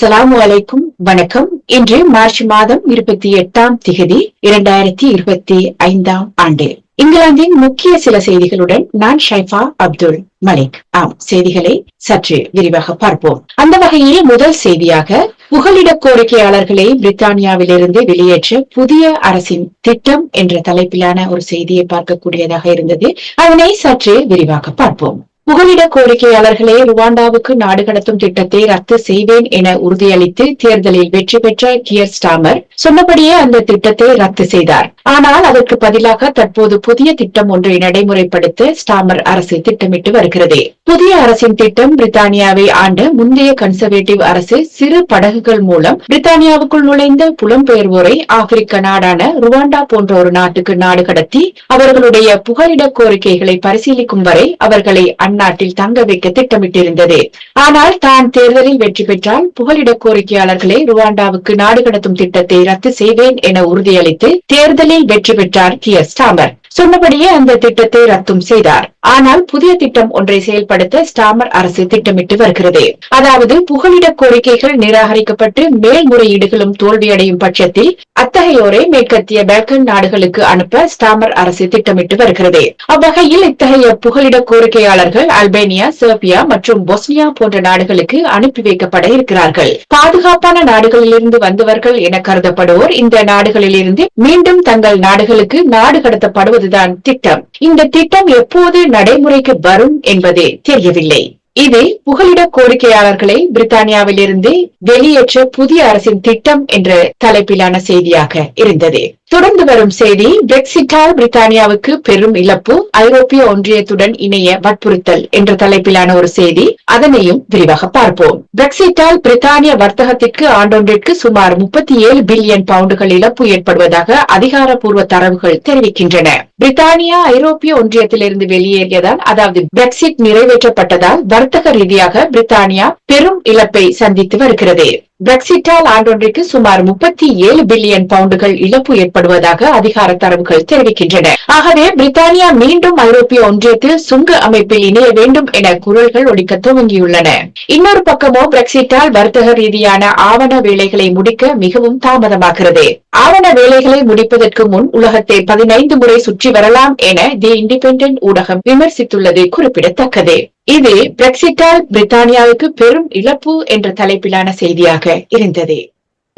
அஸ்லாம் வலைக்கும் வணக்கம். இன்று மார்ச் மாதம் இருபத்தி எட்டாம் திகதி இரண்டாயிரத்தி இருபத்தி ஐந்தாம் ஆண்டு. இங்கிலாந்தின் முக்கிய சில செய்திகளுடன் நான் ஷைஃபா அப்துல் மலிக். ஆம் செய்திகளை சற்று விரிவாக பார்ப்போம். அந்த வகையில் முதல் செய்தியாக புகலிட கோரிக்கையாளர்களை பிரித்தானியாவிலிருந்து வெளியேற்ற புதிய அரசின் திட்டம் என்ற தலைப்பிலான ஒரு செய்தியை பார்க்கக்கூடியதாக இருந்தது. அதனை சற்று விரிவாக பார்ப்போம். புகலிட கோரிக்கையாளர்களே ருவாண்டாவுக்கு நாடு கடத்தும் திட்டத்தை ரத்து செய்வேன் என உறுதியளித்து தேர்தலில் வெற்றி பெற்ற கியர் ஸ்டாமர் சொன்னபடியே அந்த திட்டத்தை ரத்து செய்தார். ஆனால் அதற்கு பதிலாக தற்போது புதிய திட்டம் ஒன்றை நடைமுறைப்படுத்த ஸ்டாமர் அரசு திட்டமிட்டு வருகிறது. புதிய அரசின் திட்டம் பிரித்தானியாவை ஆண்ட முந்தைய கன்சர்வேட்டிவ் அரசு சிறு படகுகள் மூலம் பிரித்தானியாவுக்குள் நுழைந்த புலம்பெயர்வோரை ஆப்பிரிக்க நாடான ருவாண்டா போன்ற ஒரு நாட்டுக்கு நாடு கடத்தி அவர்களுடைய புகலிட கோரிக்கைகளை பரிசீலிக்கும் வரை அவர்களை அந்நாட்டில் தங்க வைக்க திட்டமிட்டிருந்தது. ஆனால் தான் தேர்தலில் வெற்றி பெற்றால் புகலிட கோரிக்கையாளர்களை ருவாண்டாவுக்கு நாடு கடத்தும் திட்டத்தை ரத்து செய்வேன் என உறுதியளித்து தேர்தலில் வெற்றி பெற்றார் கி எஸ் தாமர். சொன்னபடியே அந்த திட்டத்தை ரத்தும் செய்தார். ஆனால் புதிய திட்டம் ஒன்றை செயல்படுத்த ஸ்டாமர் அரசு திட்டமிட்டு வருகிறது. அதாவது புகலிட கோரிக்கைகள் நிராகரிக்கப்பட்டு மேல்முறையீடுகளும் தோல்வியடையும் பட்சத்தில் அத்தகையோரை மேற்கத்திய பால்கன் நாடுகளுக்கு அனுப்ப ஸ்டாமர் அரசு திட்டமிட்டு வருகிறது. அவ்வகையில் இத்தகைய புகலிட கோரிக்கையாளர்கள் அல்பேனியா செர்பியா மற்றும் பொஸ்னியா போன்ற நாடுகளுக்கு அனுப்பி வைக்கப்பட இருக்கிறார்கள். பாதுகாப்பான நாடுகளிலிருந்து வந்தவர்கள் என கருதப்படுவோர் இந்த நாடுகளிலிருந்து மீண்டும் தங்கள் நாடுகளுக்கு நாடு கடத்தப்படுவது கடத்தப்படுவதுதான் திட்டம். இந்த திட்டம் எப்போது நடைமுறைக்கு வரும் என்பதே தெரியவில்லை. இது புகலிட கோரிக்கையாளர்களை பிரித்தானியாவிலிருந்து வெளியேற்ற புதிய அரசின் திட்டம் என்ற தலைப்பிலான செய்தியாக இருந்தது. தொடர்ந்து வரும் செய்தி பிரெக்சிட்டால் பிரித்தானியாவுக்கு பெரும் இழப்பு ஐரோப்பிய ஒன்றியத்துடன் இணைய வற்புறுத்தல் என்ற தலைப்பிலான ஒரு செய்தி. அதனையும் விரிவாக பார்ப்போம். பிரெக்சிட்டால் பிரித்தானிய வர்த்தகத்திற்கு ஆண்டொன்றிற்கு சுமார் முப்பத்தி ஏழு பில்லியன் பவுண்டுகள் இழப்பு ஏற்படுவதாக அதிகாரப்பூர்வ தரவுகள் தெரிவிக்கின்றன. பிரித்தானியா ஐரோப்பிய ஒன்றியத்திலிருந்து வெளியேறியதால் அதாவது பிரெக்சிட் நிறைவேற்றப்பட்டதால் வர்த்தக ரீதியாக பிரித்தானியா பெரும் இழப்பை சந்தித்து வருகிறது. பிரெக்சிட்டால் ஆண்டொன்றிற்கு சுமார் முப்பத்தி ஏழு பில்லியன் பவுண்டுகள் இழப்பு ஏற்படுவதாக அதிகார தரவுகள் தெரிவிக்கின்றன. ஆகவே பிரித்தானியா மீண்டும் ஐரோப்பிய ஒன்றியத்தில் சுங்க அமைப்பில் இணைய வேண்டும் என குரல்கள் ஒழிக்க துவங்கியுள்ளன. இன்னொரு பக்கமோ பிரெக்சிட்டால் வர்த்தக ரீதியான ஆவண வேலைகளை முடிக்க மிகவும் தாமதமாகிறது. ஆவண வேலைகளை முடிப்பதற்கு முன் உலகத்தை பதினைந்து முறை சுற்றி வரலாம் என தி இண்டிபெண்டன்ட் ஊடகம் விமர்சித்துள்ளது குறிப்பிடத்தக்கது. இது பிரெக்சிட்டால் பிரித்தானியாவுக்கு பெரும் இழப்பு என்ற தலைப்பிலான செய்தியாக இருந்தது.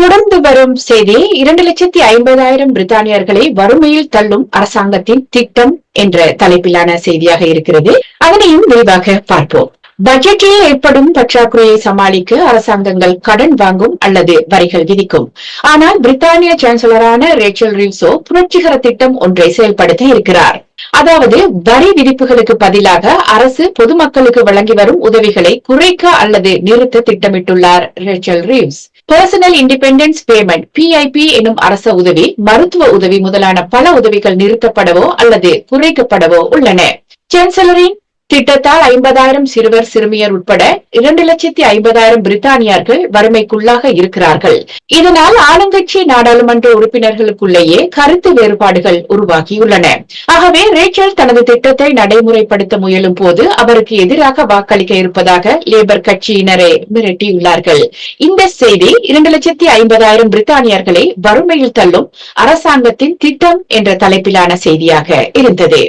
தொடர்ந்து வரும் செய்தி இரண்டு லட்சத்தி ஐம்பதாயிரம் பிரித்தானியர்களை வறுமையில் தள்ளும் அரசாங்கத்தின் திட்டம் என்ற தலைப்பிலான செய்தியாக இருக்கிறது. அதனையும் விரிவாக பார்ப்போம். பட்ஜெட்டில் ஏற்படும் பற்றாக்குறையை சமாளிக்க அரசாங்கங்கள் கடன் வாங்கும் அல்லது வரிகள் விதிக்கும். ஆனால் பிரித்தானிய சான்சலரான ரேச்சல் ரிவ்சோ புரட்சிகர திட்டம் ஒன்றை செயல்படுத்த இருக்கிறார். அதாவது வரி விதிப்புகளுக்கு பதிலாக அரசு பொதுமக்களுக்கு வழங்கி வரும் உதவிகளை குறைக்க அல்லது நிறுத்த திட்டமிட்டுள்ளார் Rachel Reeves. Personal independence payment PIP எனும் அரச உதவி மருத்துவ உதவி முதலான பல உதவிகள் நிறுத்தப்படவோ அல்லது குறைக்கப்படவோ உள்ளன. சான்சலரின் திட்டத்தால் ஐம்பதாயிரம் சிறுவர் சிறுமியர் உட்பட இரண்டு லட்சத்தி ஐம்பதாயிரம் பிரித்தானியர்கள் வறுமைக்குள்ளாக இருக்கிறார்கள். இதனால் ஆளுங்கட்சி நாடாளுமன்ற உறுப்பினர்களுக்குள்ளேயே கருத்து வேறுபாடுகள் உருவாகியுள்ளன. ஆகவே ரேச்சல் தனது திட்டத்தை நடைமுறைப்படுத்த முயலும் போது அவருக்கு எதிராக வாக்களிக்க இருப்பதாக லேபர் கட்சியினரை மிரட்டியுள்ளார்கள். இந்த செய்தி இரண்டு லட்சத்தி ஐம்பதாயிரம் பிரித்தானியர்களை வறுமையில் தள்ளும் அரசாங்கத்தின் திட்டம் என்ற தலைப்பிலான செய்தியாக இருந்தது.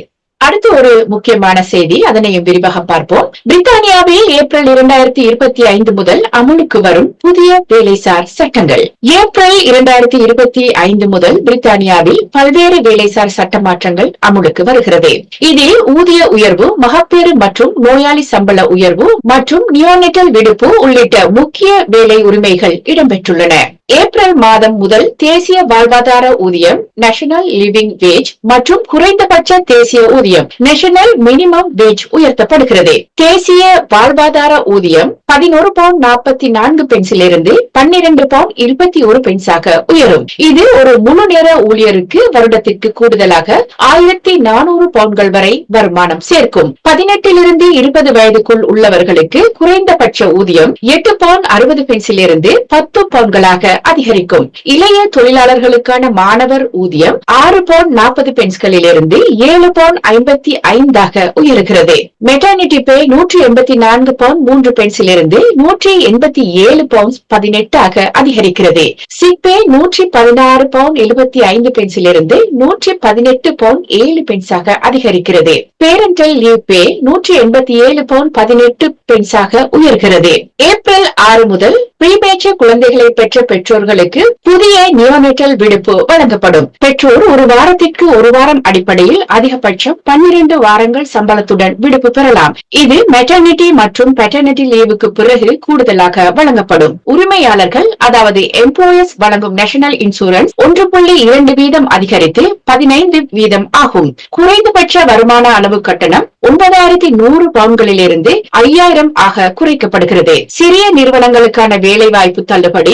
அடுத்து ஒரு முக்கியமான செய்தி அதனையும் விரிவாக பார்ப்போம். பிரித்தானியாவில் ஏப்ரல் இரண்டாயிரத்தி இருபத்தி ஐந்து முதல் அமலுக்கு வரும் புதிய வேலைசார் சட்டங்கள். ஏப்ரல் இரண்டாயிரத்தி இருபத்தி ஐந்து முதல் பிரித்தானியாவில் பல்வேறு வேலைசார் சட்ட மாற்றங்கள் அமலுக்கு வருகிறது. இதில் ஊதிய உயர்வு மகப்பேறு மற்றும் நோயாளி சம்பள உயர்வு மற்றும் நியோனிட்டல் விடுப்பு உள்ளிட்ட முக்கிய வேலை உரிமைகள் இடம்பெற்றுள்ளன. ஏப்ரல் மாதம் முதல் தேசிய வாழ்வாதார ஊதியம் நேஷனல் லிவிங் வேஜ் மற்றும் குறைந்தபட்ச தேசிய ஊதியம் நேஷனல் மினிமம் வேஜ் உயர்த்தப்படுகிறது. தேசிய வாழ்வாதார ஊதியம் பதினோரு பவுண்ட் நாற்பத்தி நான்கு பென்சிலிருந்து பன்னிரண்டு பவுண்ட் இருபத்தி ஒரு பென்ஸாக உயரும். இது ஒரு முழு நேர ஊழியருக்கு வருடத்திற்கு கூடுதலாக ஆயிரத்தி நானூறு பவுண்ட்கள் வரை வருமானம் சேர்க்கும். பதினெட்டிலிருந்து இருபது வயதுக்குள் உள்ளவர்களுக்கு குறைந்தபட்ச ஊதியம் எட்டு பவுண்ட் அறுபது பென்சிலிருந்து பத்து பவுண்ட்களாக அதிகரிக்கும். இளைய தொழிலாளர்களுக்கான மாணவர் ஊதியம் ஆறு பவுண்ட் நாற்பது பென்ஸ்களிலிருந்து ஏழு பவுண்ட் ஐம்பத்தி ஐந்தாக உயர்கிறது. மெட்டர்னிட்டி பே நூற்றி எண்பத்தி நான்கு பவுண்ட் மூன்று பென்ஸிலிருந்து நூற்றி எண்பத்தி ஏழு பவுண்ட் பதினெட்டாக அதிகரிக்கிறது. சிக் பே நூற்றி பதினாறு பவுண்ட் எழுபத்தி ஐந்து பென்ஸிலிருந்து நூற்றி பதினெட்டு பவுண்ட் ஏழு பென்ஸாக அதிகரிக்கிறது. பேரண்டல் லீவ் பே நூற்றி எண்பத்தி ஏழு பவுண்ட் பதினெட்டு பென்ஸாக உயர்கிறது. ஏப்ரல் ஆறு முதல் ப்ரீமேச்சர் குழந்தைகளை பெற்ற பெற்றோர்களுக்கு புதிய நியோனேட்டல் விடுப்பு வழங்கப்படும். பெற்றோர் ஒரு வாரத்திற்கு ஒரு வாரம் அடிப்படையில் அதிகபட்சம் பன்னிரண்டு வாரங்கள் சம்பளத்துடன் விடுப்பு பெறலாம். இது மெட்டர்னிட்டி மற்றும் பெட்டர்னிட்டி லீவுக்கு பிறகு கூடுதலாக வழங்கப்படும். உரிமையாளர்கள் அதாவது எம்ப்ளாயர்ஸ் வழங்கும் நேஷனல் இன்சூரன்ஸ் ஒன்று புள்ளி இரண்டு வீதம் அதிகரித்து பதினைந்து வீதம் ஆகும். குறைந்தபட்ச வருமான அளவு கட்டணம் ஒன்பதாயிரத்தி நூறு பவுன்களிலிருந்து ஐயாயிரம் ஆக குறைக்கப்படுகிறது. சிறிய நிறுவனங்களுக்கான வேலைவாய்ப்பு தள்ளுபடி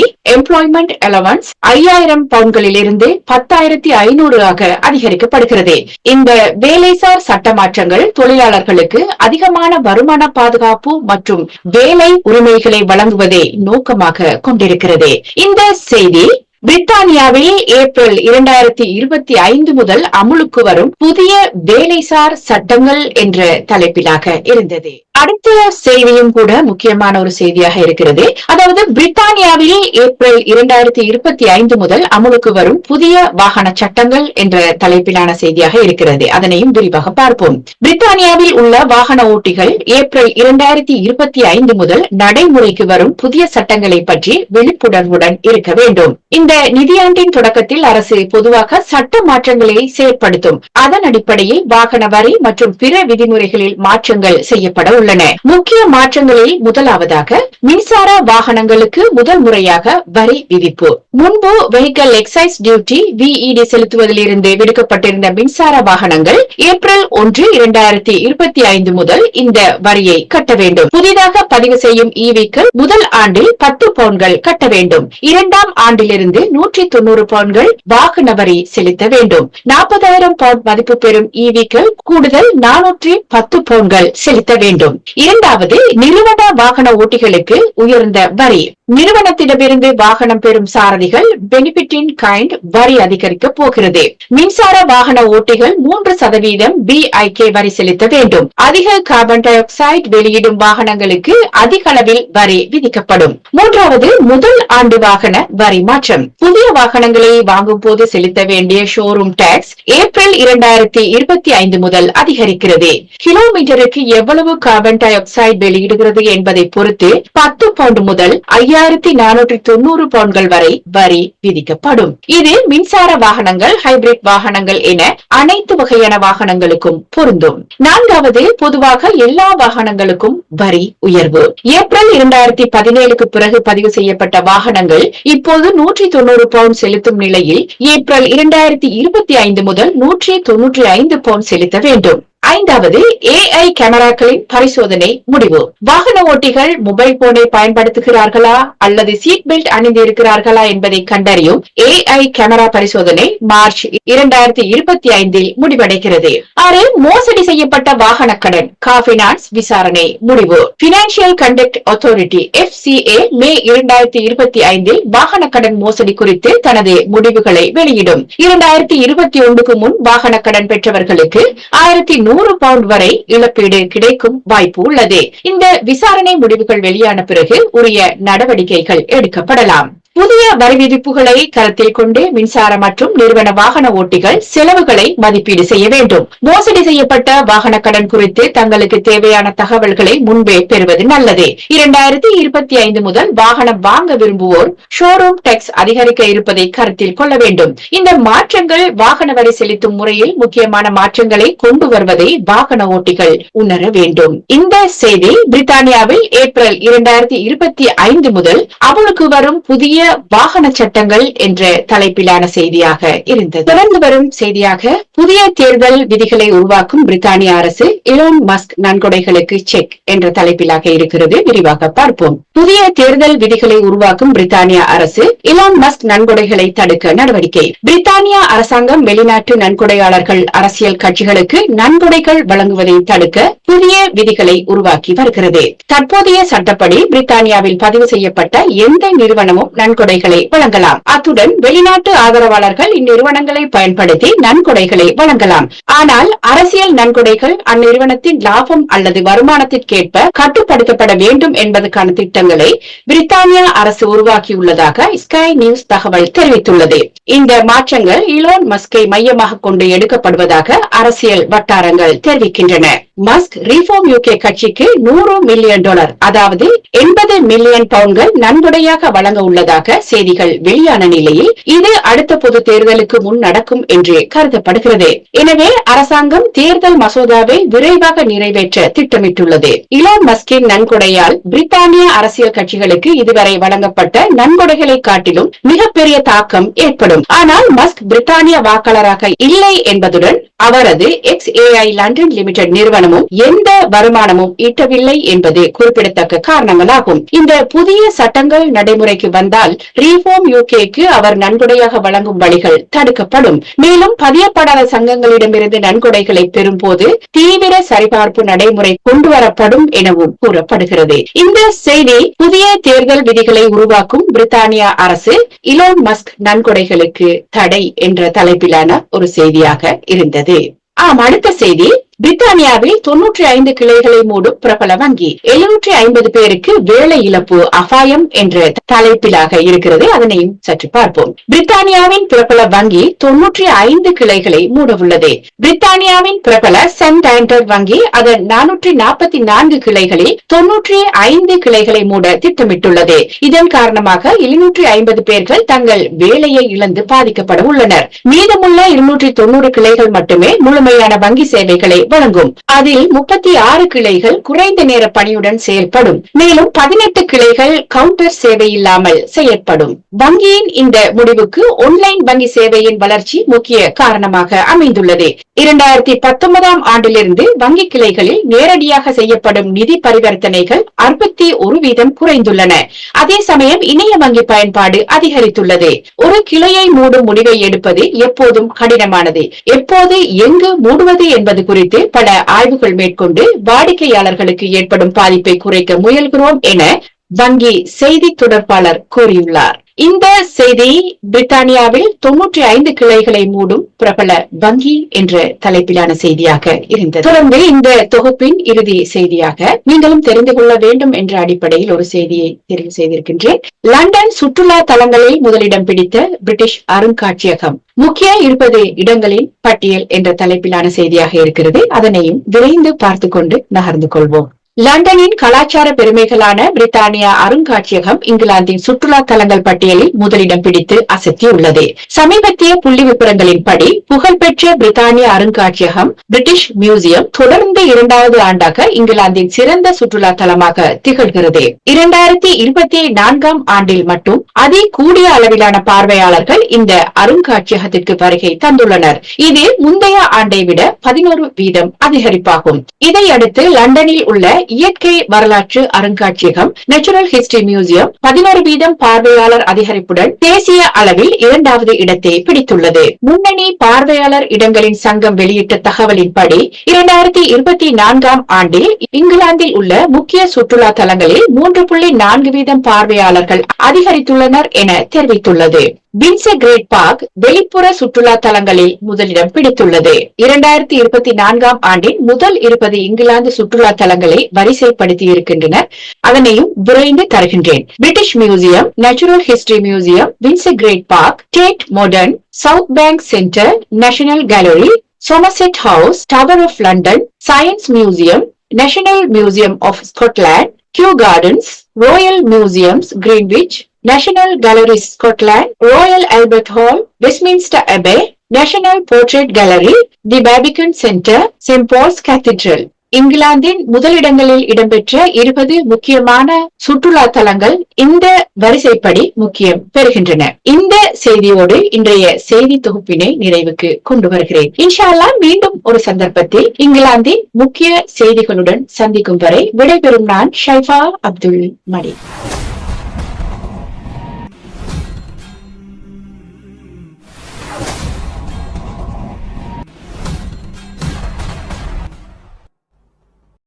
எம்ப்ளாய்மெண்ட் அலவன்ஸ் ஐயாயிரம் பவுன்களிலிருந்து பத்தாயிரத்தி ஐநூறு ஆக அதிகரிக்கப்படுகிறது. இந்த வேலைசார் சட்ட மாற்றங்கள் தொழிலாளர்களுக்கு அதிகமான வருமான பாதுகாப்பு மற்றும் வேலை உரிமைகளை வழங்குவதை நோக்கமாக கொண்டிருக்கிறது. இந்த செய்தி பிரித்தானியாவில் ஏப்ரல் இரண்டாயிரத்தி இருபத்தி ஐந்து முதல் அமுலுக்கு வரும் புதிய வேலைசார் சட்டங்கள் என்ற தலைப்பிலாக இருந்தது. அடுத்த செய்தியும் கூட முக்கியமான ஒரு செய்தியாக இருக்கிறது. அதாவது பிரித்தானியாவில் ஏப்ரல் இரண்டாயிரத்தி இருபத்தி ஐந்து முதல் அமுலுக்கு வரும் புதிய வாகன சட்டங்கள் என்ற தலைப்பிலான செய்தியாக இருக்கிறது. அதனையும் விரிவாக பார்ப்போம். பிரித்தானியாவில் உள்ள வாகன ஓட்டிகள் ஏப்ரல் இரண்டாயிரத்தி இருபத்தி ஐந்து முதல் நடைமுறைக்கு வரும் புதிய சட்டங்களை பற்றி விழிப்புணர்வுடன் இருக்க வேண்டும். இந்த நிதியாண்டின் தொடக்கத்தில் அரசு பொதுவாக சட்ட மாற்றங்களை செயற்படுத்தும். அதன் அடிப்படையில் வாகன வரி மற்றும் பிற விதிமுறைகளில் மாற்றங்கள் செய்யப்பட உள்ளன. முக்கிய மாற்றங்களில் முதலாவதாக மின்சார வாகனங்களுக்கு முதல் முறையாக வரி விதிப்பு. முன்பு வெஹிக்கல் எக்ஸைஸ் டியூட்டி விஇடி செலுத்துவதிலிருந்து விடுக்கப்பட்டிருந்த மின்சார வாகனங்கள் ஏப்ரல் ஒன்று இரண்டாயிரத்தி இருபத்தி ஐந்து முதல் இந்த வரியை கட்ட வேண்டும். புதிதாக பதிவு செய்யும் ஈவிக்கள் முதல் ஆண்டில் பத்து பவுன்கள் கட்ட வேண்டும். இரண்டாம் ஆண்டிலிருந்து நூற்றி தொண்ணூறு பவுன்கள் வாகன வரி செலுத்த வேண்டும். நாற்பதாயிரம் பவுண்ட் மதிப்பு பெறும் இவிக்கள் கூடுதல் நானூற்றி பத்து பவுன்கள் செலுத்த வேண்டும். இரண்டாவது நிறுவன வாகன ஓட்டிகளுக்கு உயர்ந்த வரி. நிறுவனத்திடமிருந்து வாகனம் பெறும் சாரதிகள் பெனிபிட்டின் கைண்ட் வரி அதிகரிக்க போகிறது. மின்சார வாகன ஓட்டிகள் மூன்று சதவீதம் பிஐகே வரி செலுத்த வேண்டும். அதிக கார்பன் டை ஆக்சைடு வெளியிடும் வாகனங்களுக்கு அதிக அளவில் வரி விதிக்கப்படும். மூன்றாவது முதல் ஆண்டு வாகன வரி மாற்றம். புதிய வாகனங்களை வாங்கும் போது செலுத்த வேண்டிய ஷோரூம் டாக்ஸ் ஏப்ரல் இரண்டாயிரத்தி இருபத்தி ஐந்து முதல் அதிகரிக்கிறது. கிலோமீட்டருக்கு எவ்வளவு கார்பன் டை ஆக்சைடு வெளியிடுகிறது என்பதை பொறுத்து பத்து பவுண்ட் முதல் ஐயாயிரத்தி நானூற்றி தொண்ணூறு பவுண்ட்கள் வரை வரி விதிக்கப்படும். இது மின்சார வாகனங்கள் ஹைபிரிட் வாகனங்கள் என அனைத்து வகையான வாகனங்களுக்கும் பொருந்தும். நான்காவது பொதுவாக எல்லா வாகனங்களுக்கும் வரி உயர்வு. ஏப்ரல் இரண்டாயிரத்தி பதினேழுக்கு பிறகு பதிவு செய்யப்பட்ட வாகனங்கள் இப்போது நூற்றி தொண்ணூறு பவுண்ட் செலுத்தும் நிலையில் ஏப்ரல் இரண்டாயிரத்தி இருபத்தி ஐந்து முதல் நூற்றி தொன்னூற்றி ஐந்து பவுண்ட் செலுத்த வேண்டும். ஐந்தாவது ஏஐ கேமராக்களின் பரிசோதனை முடிவு. வாகன ஓட்டிகள் மொபைல் போனை பயன்படுத்துகிறார்களா? அல்லது சீட் பெல்ட் அணிந்திருக்கிறார்களா என்பதை கண்டறியும் ஏஐ கேமரா பரிசோதனை மார்ச் இரண்டாயிரத்தி இருபத்தி ஐந்தில் முடிவடைகிறது. ஆறு மோசடி செய்யப்பட்ட வாகன கடன் காபினான்ஸ் விசாரணை முடிவு. Financial conduct authority FCA May இரண்டாயிரத்தி இருபத்தி ஐந்தில் வாகன கடன் மோசடி குறித்து தனது முடிவுகளை வெளியிடும். இரண்டாயிரத்தி இருபத்தி ஒன்றுக்கு முன் வாகன கடன் பெற்றவர்களுக்கு ஆயிரத்தி நூறு பவுண்ட் வரை இழப்பீடு கிடைக்கும் வாய்ப்பு உள்ளது. இந்த விசாரணை முடிவுகள் வெளியான பிறகு உரிய நடவடிக்கைகள் எடுக்கப்படலாம். புதிய வரி விதிப்புகளை கருத்தில் கொண்டு மின்சார மற்றும் நிறுவன வாகன ஓட்டிகள் செலவுகளை மதிப்பீடு செய்ய வேண்டும். மோசடி செய்யப்பட்ட வாகன கடன் குறித்து தங்களுக்கு தேவையான தகவல்களை முன்பே பெறுவது நல்லது. இரண்டாயிரத்தி இருபத்தி ஐந்து முதல் வாகனம் வாங்க விரும்புவோர் ஷோரூம் டெக்ஸ் அதிகரிக்க இருப்பதை கருத்தில் கொள்ள வேண்டும். இந்த மாற்றங்கள் வாகன வரி செலுத்தும் முறையில் முக்கியமான மாற்றங்களை கொண்டு வருவதை வாகன ஓட்டிகள் உணர வேண்டும். இந்த செய்தி பிரித்தானியாவில் ஏப்ரல் இரண்டாயிரத்தி இருபத்தி ஐந்து முதல் அவளுக்கு வரும் புதிய வாகன சட்டங்கள் என்ற தலைப்பிலான செய்தியாக இருந்தது. தொடர்ந்து வரும் செய்தியாக புதிய தேர்தல் விதிகளை உருவாக்கும் பிரித்தானிய அரசு இலோன் மஸ்க் நன்கொடைகளுக்கு செக் என்ற தலைப்பிலாக இருக்கிறது. விரிவாக பார்ப்போம். புதிய தேர்தல் விதிகளை உருவாக்கும் பிரித்தானிய அரசு இலான் மஸ்க் நன்கொடைகளை தடுக்க நடவடிக்கை. பிரித்தானிய அரசாங்கம் வெளிநாட்டு நன்கொடையாளர்கள் அரசியல் கட்சிகளுக்கு நன்கொடைகள் வழங்குவதை தடுக்க புதிய விதிகளை உருவாக்கி வருகிறது. தற்போதைய சட்டப்படி பிரித்தானியாவில் பதிவு செய்யப்பட்ட எந்த நிறுவனமும் நன்கொடை நன்கொடைகளை வழங்கலாம். அத்துடன் வெளிநாட்டு ஆதரவாளர்கள் இந்நிறுவனங்களை பயன்படுத்தி நன்கொடைகளை வழங்கலாம். ஆனால் அரசியல் நன்கொடைகள் அந்நிறுவனத்தின் லாபம் அல்லது வருமானத்திற்கேற்ப கட்டுப்படுத்தப்பட வேண்டும் என்பதற்கான திட்டங்களை பிரித்தானியா அரசு உருவாக்கியுள்ளதாக ஸ்கை நியூஸ் தகவல் தெரிவித்துள்ளது. இந்த மாற்றங்கள் இலோன் மஸ்கை மையமாக கொண்டு எடுக்கப்படுவதாக அரசியல் வட்டாரங்கள் தெரிவிக்கின்றன. மஸ்க் ரிஃபார்ம் யூகே கட்சிக்கு நூறு மில்லியன் டாலர் அதாவது எண்பது மில்லியன் பவுண்ட்கள் நன்கொடையாக வழங்க உள்ளதாக செய்திகள் வெளியான நிலையில் இது அடுத்த பொது தேர்தலுக்கு முன் நடக்கும் என்று கருதப்படுகிறது. எனவே அரசாங்கம் தேர்தல் மசோதாவை விரைவாக நிறைவேற்ற திட்டமிட்டுள்ளது. இலான் மஸ்கின் நன்கொடையால் பிரித்தானிய அரசியல் கட்சிகளுக்கு இதுவரை வழங்கப்பட்ட நன்கொடைகளை காட்டிலும் மிகப்பெரிய தாக்கம் ஏற்படும். ஆனால் மஸ்க் பிரித்தானிய வாக்காளராக இல்லை என்பதுடன் அவரது எக்ஸ் ஏஐ லண்டன் லிமிடெட் நிறுவனமும் எந்த வருமானமும் ஈட்டவில்லை என்பது குறிப்பிடத்தக்க காரணங்களாகும். இந்த புதிய சட்டங்கள் நடைமுறைக்கு வந்தால் ரீஃபார்ம் யூகேக்கு அவர் நன்கொடையாக வழங்கும் வழிகள் தடுக்கப்படும். மேலும் பதியப்படாத சங்கங்களிடமிருந்து நன்கொடைகளை பெறும்போது தீவிர சரிபார்ப்பு நடைமுறை கொண்டுவரப்படும் எனவும் கூறப்படுகிறது. இந்த செய்தி புதிய தேர்தல் விதிகளை உருவாக்கும் பிரித்தானியா அரசு இலோன் மஸ்க் நன்கொடைகளுக்கு தடை என்ற தலைப்பிலான ஒரு செய்தியாக இருந்தது. ஆம் அடுத்த செய்தி. பிரித்தானியாவில் தொன்னூற்றி ஐந்து கிளைகளை மூடும் பிரபல வங்கி. எழுநூற்றி ஐம்பது பேருக்கு வேலை இழப்பு அபாயம் என்ற தலைப்பிலாக இருக்கிறது. அதனையும் சற்று பார்ப்போம். பிரித்தானியாவின் பிரபல வங்கி தொன்னூற்றி ஐந்து கிளைகளை மூட உள்ளது பிரித்தானியாவின் பிரபல சென்டாண்டர் வங்கி அதன் நானூற்றி நாற்பத்தி நான்கு கிளைகளில் தொன்னூற்றி ஐந்து கிளைகளை மூட திட்டமிட்டுள்ளது. இதன் காரணமாக எழுநூற்றி ஐம்பது பேர்கள் தங்கள் வேலையை இழந்து பாதிக்கப்பட உள்ளனர். மீதமுள்ள இருநூற்றி தொண்ணூறு கிளைகள் மட்டுமே முழுமையான வங்கி சேவைகளை வழங்கும். அதில் முப்பத்தி ஆறு கிளைகள் குறைந்த நேர பணியுடன் செயல்படும். மேலும் பதினெட்டு கிளைகள் கவுண்டர் சேவை இல்லாமல் செயற்படும். வங்கியின் இந்த முடிவுக்கு ஒன்லைன் வங்கி சேவையின் வளர்ச்சி முக்கிய காரணமாக அமைந்துள்ளது. இரண்டாயிரத்தி பத்தொன்பதாம் ஆண்டிலிருந்து வங்கி கிளைகளில் நேரடியாக செய்யப்படும் நிதி பரிவர்த்தனைகள் அறுபத்தி ஒரு வீதம் குறைந்துள்ளன. அதே சமயம் இணைய வங்கி பயன்பாடு அதிகரித்துள்ளது. ஒரு கிளையை மூடும் முடிவை எடுப்பது எப்போதும் கடினமானது. எப்போது எங்கு மூடுவது என்பது குறித்து பல ஆய்வுகள் மேற்கொண்டு வாடிக்கையாளர்களுக்கு ஏற்படும் பாதிப்பை குறைக்க முயல்கிறோம் என வங்கி செய்தி தொடர்பாளர் கூறியுள்ளார். இந்த செய்தி பிரித்தானியாவில் தொன்னூற்றி ஐந்து கிளைகளை மூடும் பிரபல வங்கி என்ற தலைப்பிலான செய்தியாக இருந்தது. தொடர்ந்து இந்த தொகுப்பின் இறுதி செய்தியாக நீங்களும் தெரிந்து கொள்ள வேண்டும் என்ற அடிப்படையில் ஒரு செய்தியை தெரிவு செய்திருக்கின்றேன். லண்டன் சுற்றுலா தலங்களில் முதலிடம் பிடித்த பிரிட்டிஷ் அருங்காட்சியகம் முக்கிய இருபது இடங்களின் பட்டியல் என்ற தலைப்பிலான செய்தியாக இருக்கிறது. அதனையும் விரைந்து பார்த்து கொண்டு நகர்ந்து கொள்வோம். லண்டனின் கலாச்சார பெருமைகளான பிரித்தானியா அருங்காட்சியகம் இங்கிலாந்தின் சுற்றுலா தலங்கள் பட்டியலில் முதலிடம் பிடித்து அசத்தியுள்ளது. சமீபத்திய புள்ளி விவரங்களின்படி புகழ்பெற்ற பிரித்தானிய அருங்காட்சியகம் பிரிட்டிஷ் மியூசியம் தொடர்ந்து இரண்டாவது ஆண்டாக இங்கிலாந்தின் சிறந்த சுற்றுலா தலமாக திகழ்கிறது. இரண்டாயிரத்தி இருபத்தி நான்காம் ஆண்டில் மட்டும் அதி கூடிய அளவிலான பார்வையாளர்கள் இந்த அருங்காட்சியகத்திற்கு வருகை தந்துள்ளனர். இது முந்தைய ஆண்டை விட பதினோரு வீதம் அதிகரிப்பாகும். இதையடுத்து லண்டனில் உள்ள இயற்கை வரலாற்று அருங்காட்சியகம் நேச்சுரல் ஹிஸ்டரி மியூசியம் பதினோரு வீதம் பார்வையாளர் அதிகரிப்புடன் தேசிய அளவில் இரண்டாவது இடத்தை பிடித்துள்ளது. முன்னணி பார்வையாளர் இடங்களின் சங்கம் வெளியிட்ட தகவலின்படி இரண்டாயிரத்தி இருபத்தி நான்காம் ஆண்டில் இங்கிலாந்தில் உள்ள முக்கிய சுற்றுலா தலங்களில் மூன்று புள்ளி நான்கு வீதம் பார்வையாளர்கள் அதிகரித்துள்ளனர் என தெரிவித்துள்ளது. வின்சே கிரேட் பார்க் வெளிப்புற சுற்றுலா தலங்களில் முதலிடம் பிடித்துள்ளது. இரண்டாயிரத்தி இருபத்தி நான்காம் ஆண்டின் முதல் இருபது இங்கிலாந்து சுற்றுலா தலங்களை வரிசைப்படுத்தி இருக்கின்றனர் அதனையும் விரைந்து தருகின்றேன். British museum natural history museum வின்சே great park Tate modern south bank centre national gallery Somerset house tower of London science museum national museum of Scotland Kew gardens royal museums Greenwich national gallery Scotland royal Albert hall Westminster abbey national portrait gallery the Barbican centre St. Paul's இங்கிலாந்தின் முதலிடங்களில் இடம்பெற்ற இருபது முக்கியமான சுற்றுலா தலங்கள் இந்த வரிசைப்படி முக்கியம் பெறுகின்றன. இந்த செய்தியோடு இன்றைய செய்தி தொகுப்பினை நிறைவுக்கு கொண்டு வருகிறேன். இன்ஷா மீண்டும் ஒரு சந்தர்ப்பத்தில் இங்கிலாந்தின் முக்கிய செய்திகளுடன் சந்திக்கும் வரை விடைபெறும் நான் ஷைஃபா அப்துல் மடி